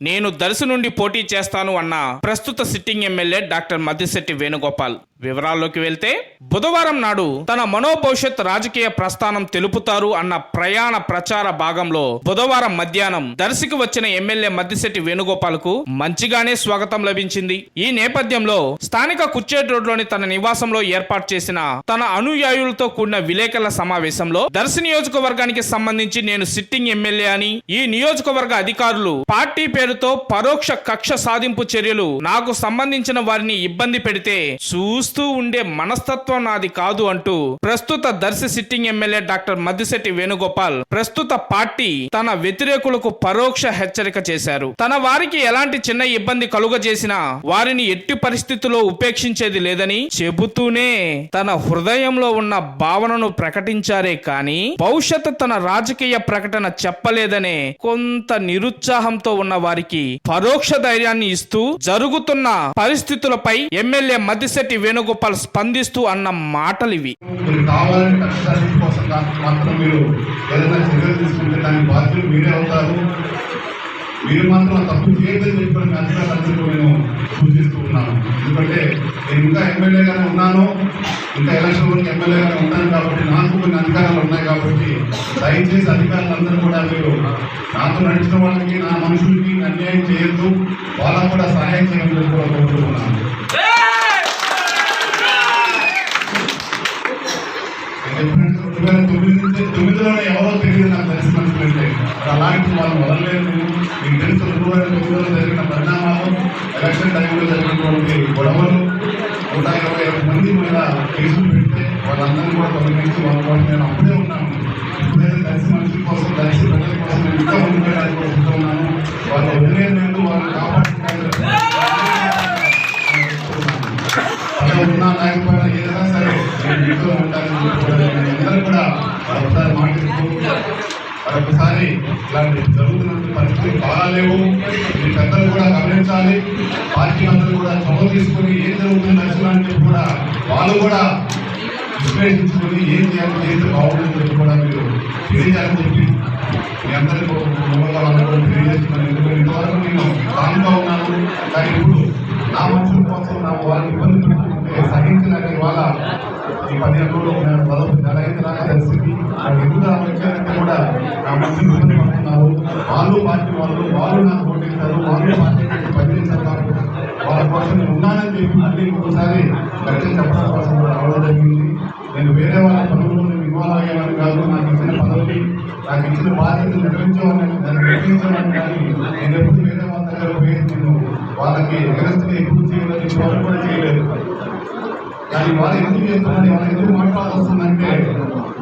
నేను దర్శి నుండి పోటీ చేస్తాను అన్న ప్రస్తుత sitting MLA doctor Maddisetti Venugopal. వివరాల్లోకి వెళ్తే బుధవారం నాడు తన మనోభవిష్యత్ రాజకీయ ప్రస్థానం తెలుపుతారు అన్న ప్రయాణ ప్రచార భాగంలో బుధవారం మధ్యాహ్నం దర్శికి వచ్చిన ఎమ్మెల్యే మద్దిశెట్టి వేణుగోపాల్కు మంచిగానే స్వాగతం లభించింది. ఈ నేపథ్యంలో స్థానిక కుచ్చేట్ రోడ్లోని తన నివాసంలో ఏర్పాటు చేసిన తన అనుయాయులతో కూడిన విలేకరుల సమావేశంలో దర్శి నియోజకవర్గానికి సంబంధించి నేను సిట్టింగ్ ఎమ్మెల్యే అని ఈ నియోజకవర్గ అధికారులు పార్టీ పేరుతో పరోక్ష కక్ష సాధింపు చర్యలు నాకు సంబంధించిన వారిని ఇబ్బంది పెడితే చూస్తూ ఉండే మనస్తత్వం నాది కాదు అంటూ ప్రస్తుత Darsi sitting MLA doctor Maddisetti Venugopal ప్రస్తుత పార్టీ తన వ్యతిరేకులకు పరోక్ష హెచ్చరిక చేశారు. తన వారికి ఎలాంటి చిన్న ఇబ్బంది కలుగజేసినా వారిని ఎట్టి పరిస్థితుల్లో ఉపేక్షించేది లేదని చెబుతూనే తన హృదయంలో ఉన్న భావనను ప్రకటించారే కానీ భవిష్యత్తు తన రాజకీయ ప్రకటన చెప్పలేదనే కొంత నిరుత్సాహంతో ఉన్న వారి వారికి పరోక్ష ధైర్యాన్ని ఇస్తూ జరుగుతున్న పరిస్థితులపై ఎమ్మెల్యే మద్దిశెట్టి వేణుగోపాల్ స్పందిస్తూ అన్న మాటలివి. ఇవి మీరు ఏదైనా చర్యలు తీసుకుంటే దానికి బాధ్యులు మీరే అవుతారు. మీరు మాత్రం తప్పు చేయదని చెప్పిన అధికారులందరికీ నేను సూచిస్తూ ఉన్నాను. ఎందుకంటే నేను ఇంకా ఎమ్మెల్యేగానే ఉన్నాను. ఇంకా ఎలక్షన్ వరకు ఎమ్మెల్యేగానే ఉన్నాను కాబట్టి నాకు కొన్ని అధికారాలు ఉన్నాయి కాబట్టి దయచేసి అధికారులందరూ కూడా మీరు నాతో నడిచిన వాళ్ళకి నా మనుషులకి అన్యాయం చేయొద్దు. వాళ్ళకు కూడా సహాయం చేయమని కూడా కోరుతున్నాను రెండు వేల తొమ్మిది నుంచి తొమ్మిదిలోనే ఎవరో తెలియదు నాకు తెలిసి అలాంటి వాళ్ళు వదలలేదు నేను. మీకు తెలుసు రెండు జరిగిన పరిణామాలు ఎలక్షన్ టైంలో జరిగినటువంటి గొడవలు నూట ఇరవై ఐదు మంది మీద కేసులు పెడితే వాళ్ళందరినీ కూడా తొలగించి వాళ్ళ కోసం నేను అప్పుడే ఉన్నాను. ఇప్పుడైతే కలిసి మనుషుల కోసం కలిసి ప్రజల కోసం నేను ఇంకా ముందుకు వెళ్ళడానికి ఉన్నాను. వాళ్ళు వదిలేదు లేదు వాళ్ళని కాపాడుకోవాలి. ఉన్నా లేకపోయినా ఏదైనా సరే నేను మీతో ఉంటానని చెప్పి అందరూ కూడా ఒకసారి మాట్లాడుతూ మరొకసారి ఇలాంటి జరుగుతున్న పరిస్థితులు బాగాలేవు మీ పెద్దలు కూడా గమనించాలి. పార్టీ అందరూ కూడా చొరవ తీసుకొని ఏం జరుగుతుంది నచ్చిన కూడా వాళ్ళు కూడా విశ్లేషించుకొని ఏం చేయాలి చేస్తే బాగుంటుందని కూడా మీరు తెలియజేయాలని చెప్పి మీ అందరికీ తెలియజేస్తున్నాను. ఎందుకంటే ఇంతవరకు నేను కామ్గా ఉన్నాను. కానీ ఇప్పుడు నా మనుషుల కోసం నాకు వాళ్ళని ఇబ్బంది పెట్టుకుంటే సహించలేక ఇవాళ ఈ పదిహేను రోజులు నేను నెల అయితే నాకు తెలిసింది ఆ వచ్చారంటే కూడా నా మనుషులు పడుతున్నారు వాళ్ళు పార్టీ వాళ్ళు వాళ్ళు నాకు ఓటేస్తారు వాళ్ళు పార్టీ పనిచేస్తారు వాళ్ళ కోసం నేను ఉన్నానని చెప్పి మళ్ళీ ఇంకోసారి గట్టిగా చెప్పడం కోసం రావడం జరిగింది. నేను వేరే వాళ్ళ పనుల్లో నేను ఇన్వాల్వ్ అయ్యేవాడిని కాదు. నాకు ఇచ్చిన పదవిని నాకు ఇచ్చిన బాధ్యతలు నిర్వహించేవాడిని దాన్ని నిర్వహించేవాడిని కానీ నేను ఎప్పుడు వేరే వాళ్ళ దగ్గర పోయి నేను వాళ్ళకి ఎగరెస్ట్గా ఎప్పుడు చేయలేదు ఇప్పుడు కూడా చేయలేదు. కానీ వాళ్ళు ఎందుకు చేస్తున్నారు? వాళ్ళు ఎందుకు మాట్లాడాల్సి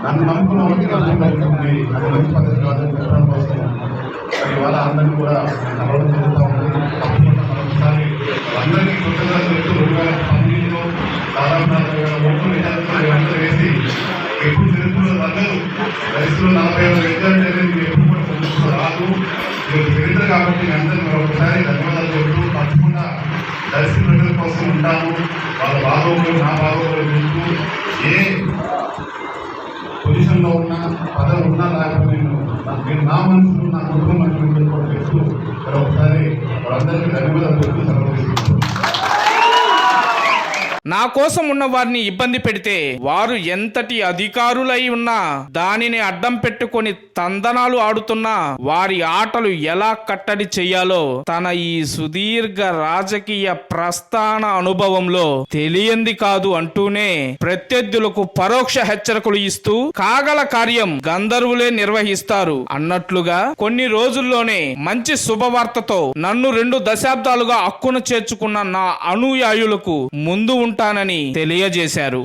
నన్ను నమ్ముకున్న వాళ్ళకి నమ్మకం కలుగుతుంది అది మంచి పద్ధతి కాదని చెప్పడం కోసం మరి వాళ్ళ అందరినీ కూడా కలవడం జరుగుతూ ఉంది. తప్పకుండా అందరికీ కొత్తగా చెప్తూ రెండు వేల పంతొమ్మిదిలో దాదాపు నలభై వేల ఓట్లు మెజారిటీ అందరూ వేసి ఎప్పుడు తెలుపులో అందరూ వయసులో నలభై వేల మెజారిటీ అనేది మీరు ఎప్పుడు కూడా తెలుపులో రాదు మీరు చరిత్ర కాబట్టి మీ అందరికీ మరొకసారి ధన్యవాదాలు చెప్తూ తప్పకుండా దర్శన ప్రజల కోసం ఉంటాను. వాళ్ళ బాగోగులు నా బాగోగులు చూస్తూ ఏ పొజిషన్లో ఉన్నా పదవి ఉన్నా లేకపోతే నేను నా- నేను నా మనుషులు నా కుటుంబ మనుషులు కూడా వాళ్ళందరికీ ధన్యవాదాలు చెప్తూ సెలవు తీసుకుంటాను కోసం ఉన్న వారిని ఇబ్బంది పెడితే వారు ఎంతటి అధికారులై ఉన్నా దానిని అడ్డం పెట్టుకొని తందనాలు ఆడుతున్నా వారి ఆటలు ఎలా కట్టడి చెయ్యాలో తన ఈ సుదీర్ఘ రాజకీయ ప్రస్థాన అనుభవంలో తెలియంది కాదు అంటూనే ప్రత్యర్థులకు పరోక్ష హెచ్చరికలు ఇస్తూ కాగల కార్యం గంధర్వులే నిర్వహిస్తారు. అన్నట్లుగా కొన్ని రోజుల్లోనే మంచి శుభవార్తతో నన్ను రెండు దశాబ్దాలుగా హక్కును చేర్చుకున్న నా అనుయాయులకు ముందు ఉంటానని తెలియజేశారు.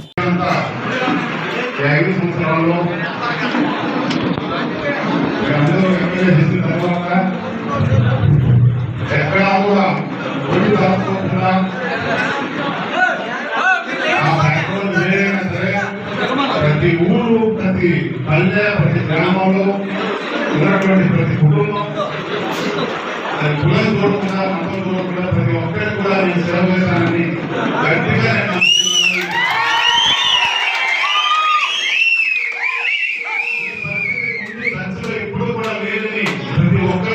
ప్రతి ఊరు ప్రతి పల్లె ప్రతి గ్రామంలో ఉన్నటువంటి ప్రతి కుటుంబం కులం మతం ప్రతి ఒక్కరికి కూడా నేను సేవ చేశానని గట్టిగా నేను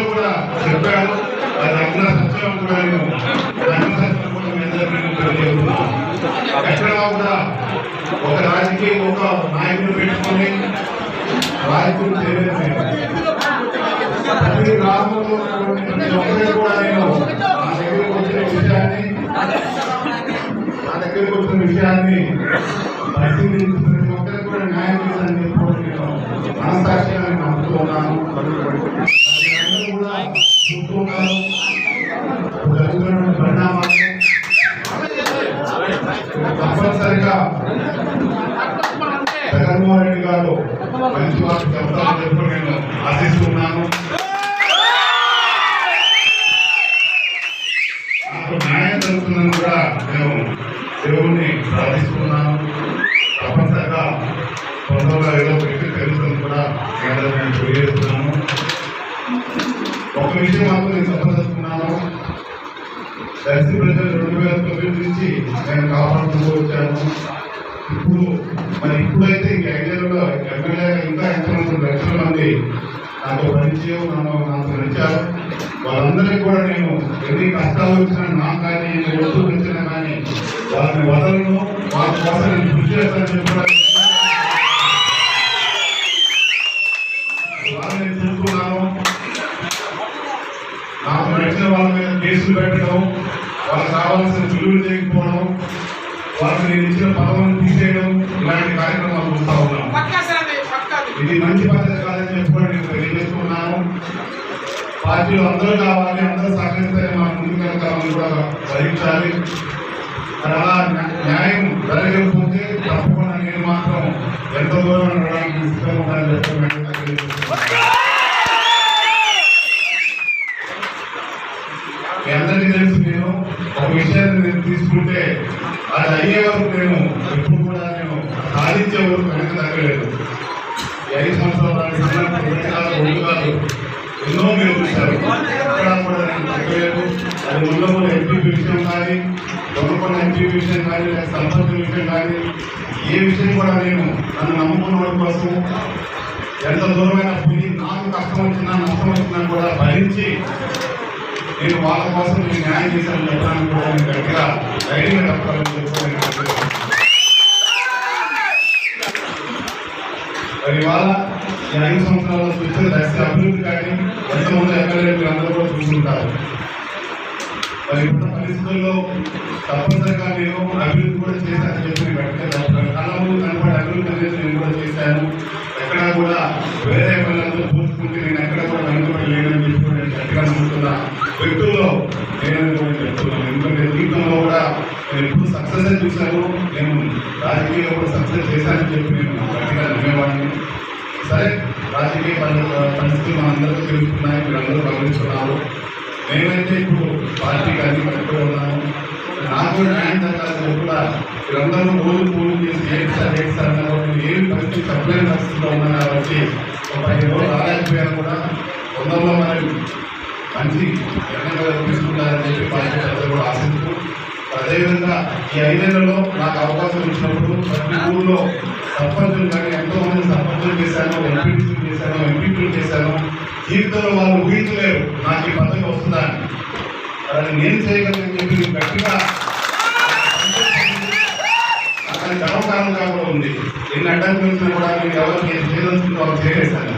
కూడా అది ఒక రాజకీయ ఒక నాయకుడు పెట్టుకొని రాజకీయ ప్రతి కూడా నేను నా దగ్గరకు వచ్చిన విషయాన్ని నా దగ్గరకు వచ్చిన విషయాన్ని పరిశీలించి ప్రతి ఒక్కరికి కూడా న్యాయం చెప్పి నేను మనసాక్షిగా నేను జరుగుతున్న పరిణామాలు తప్పనిసరిగా జగన్మోహన్ రెడ్డి గారు మంచి వారు చెప్తారని చెప్పి నేను ఆశిస్తున్నాను తెలియజేస్తున్నాను. ఒక విషయం మాత్రం నేను చెప్పదలుచుకున్నాను దర్శి ప్రజలు రెండు వేల తొమ్మిది నుంచి నేను కాపాడుతూ వచ్చాను. ఇప్పుడు మరి ఇప్పుడైతే ఈ ఐదేళ్ళలో ఎమ్మెల్యే ఇంకా ఎంతమంది లక్షల మంది నాతో పరిచయం నన్ను నాతో నచ్చారు వాళ్ళందరికీ కూడా నేను ఎన్ని కష్టాలు వచ్చినా నాకు కానీ ఎన్ని వస్తువులు వచ్చినా కానీ వాళ్ళని వదలను. వాళ్ళ కోసం నేను కృషి చేస్తానని చెప్పడానికి వాళ్ళకి నేను ఇచ్చిన పదవులను తీసేయడం ఇలాంటి కార్యక్రమాలు చూస్తా ఉన్నాం ఇది మంచి పద్ధతి కాదని చెప్పి కూడా నేను తెలియజేస్తున్నాను పార్టీలో అందరూ కావాలి అందరూ సహకరిస్తే మనం ముందుకెళ్తామని కూడా భరించాలి అలా న్యా- న్యాయం జరగకపోతే తప్పకుండా నేను మాత్రం ఎంత దూరం నడవడానికి అది అయ్యే వరకు నేను ఎప్పుడు కూడా నేను సాధించే వరకు వెనక్కి తగ్గలేదు ఐదు సంవత్సరాలు రెండు కాదు. ఎన్నో మీరు చూశారు. ఎక్కడ కూడా నేను తగ్గలేదు. అది ఉన్నప్పుడు ఎంపీపీ విషయం కానీ దొంగకొండ ఎంపీ విషయం కానీ లేక సంపత్తి విషయం కానీ ఏ విషయం కూడా నేను నన్ను నమ్ముకున్న వాడి కోసం ఎంత దూరమైన పోయి నాకు కష్టం వచ్చినా నష్టం వచ్చినా కూడా భరించి నేను వాళ్ళ కోసం నేను న్యాయం చేశాను చెప్పడానికి కూడా నేను గట్టిగా ధైర్యంగా చెప్పాలని చెప్పి మరి ఇవాళ ఈ ఐదు సంవత్సరాల చూస్తే దశ అభివృద్ధి కానీ ఎంతమంది ఎమ్మెల్యే మీరు అందరూ కూడా చూసుకుంటారు మరి ఇప్పుడు పరిస్థితుల్లో తప్పనిసరిగా నేను అభివృద్ధి కూడా చేశాను చెప్పి నేను గట్టిగా చెప్తాను కళ్ళ ముందు కనపడి అభివృద్ధి అనేది నేను కూడా చేశాను. ఎక్కడా కూడా వేరే ఎమ్మెల్యేలతో పోల్చుకుంటే నేను ఎక్కడ కూడా వెనుకబడి లేనని చెప్పి నేను గట్టిగా నమ్ముతున్నాను వ్యక్తుల్లో నేను చెప్తున్నాను. ఎందుకంటే జీవితంలో కూడా నేను ఎప్పుడు సక్సెస్ చూశాను. నేను రాజకీయంలో కూడా సక్సెస్ చేశానని చెప్పి నేను గట్టిగా నమ్మేవాడిని. సరే రాజకీయ పరిస్థితులు మనందరికీ తెలుస్తున్నాయి. మీరందరూ గమనిస్తున్నారు. నేనైతే ఇప్పుడు పార్టీకి అన్ని కట్టుకుని ఉన్నాను. నాకు న్యాయం జరగాలని కూడా మీరందరూ రోజు పూజలు చేసి ఏంటి సార్ ఏంటి సార్ అన్నారు. నేను పరిస్థితి చెప్పలేని పరిస్థితిలో ఉన్నాను కాబట్టి ఒక పది రోజులు రాలేకపోయాను కూడా. తొందరలో మరి మంచి ఎన్నికలు తీసుకుంటారని చెప్పి పార్టీ కూడా ఆశిస్తూ అదేవిధంగా ఈ ఐదేళ్ళలో నాకు అవకాశం ఇచ్చినప్పుడు ప్రతి ఊళ్ళో సర్పంచులు కానీ ఎంతో మంది సర్పంచులు చేశాను ఎంపీటీసీలు చేశాను ఎంపీపీలు చేశాను. జీవితంలో వాళ్ళు ఊహించలేరు నాకు ఈ పదవి వస్తుందా అని. అది నేను చేయగలను చెప్పి నేను గట్టిగా అతనికి గర్వకారణంగా కూడా ఉంది. ఎన్ని అడ్డంకులు వచ్చినా కూడా నేను ఎవరికి ఏం వాళ్ళు చేసేసాను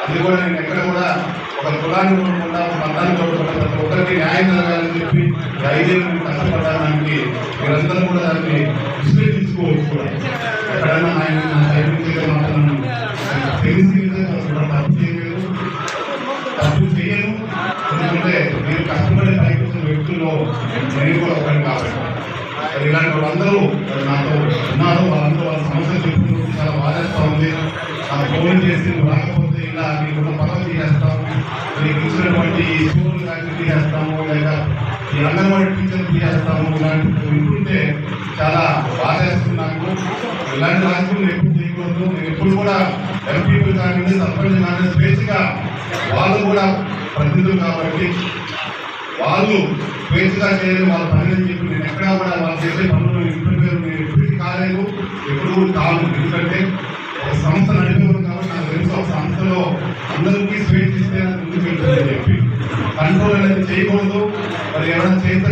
అది కూడా నేను ఎక్కడ కూడా ఒక కులాన్ని చూడకుండా మతాన్ని కోరుకుండా ప్రతి ఒక్కరికి న్యాయం జరగాలని చెప్పి ధైర్యం కష్టపడడానికి మీరందరూ కూడా దాన్ని విశ్లేషించుకోవచ్చు కూడా. ఎక్కడైనా ఆయన నా మాత్రం తెలిసి తప్పు చేయలేదు. తప్పు చేయను. ఎందుకంటే నేను కష్టపడే ప్రయత్నించిన వ్యక్తుల్లో నేను కూడా ఒకరిని కాబట్టి. ఇలాంటి వాళ్ళందరూ నాతో ఉన్నారు. వాళ్ళందరూ వాళ్ళ సమస్యలు చెప్పుకుంటూ చాలా బాధేస్తా ఉంది. నాకు ఫోన్ చేసి రాకపోతే రాకపోతే ఇలా నీకున్న పనులు తీసేస్తాము మీకు ఇచ్చినటువంటి ఈ స్కూల్ కానీ తీసేస్తాము లేదా ఈ అంగన్వాడీ టీచర్ తీసేస్తాము ఇలాంటి వింటుంటే చాలా బాధేస్తుంది నాకు ఇలాంటి రాజకీయాలు ఎప్పుడు చేయకూడదు. నేను ఎప్పుడు కూడా ఎంపీలు కానీ సర్పంచ్ కానీ స్వేచ్ఛగా వాళ్ళు కూడా ప్రతినిధులు కాబట్టి వాళ్ళు స్వేచ్ఛగా చేయలేదు వాళ్ళ పనిని చెప్పి నేను ఎక్కడా కూడా వాళ్ళు చేసే పనులు ఇంటర్వ్యూ నేను ఎప్పటికీ కాలేదు. ఎప్పుడు కాదు. ఎందుకంటే ఒక సంస్థ durante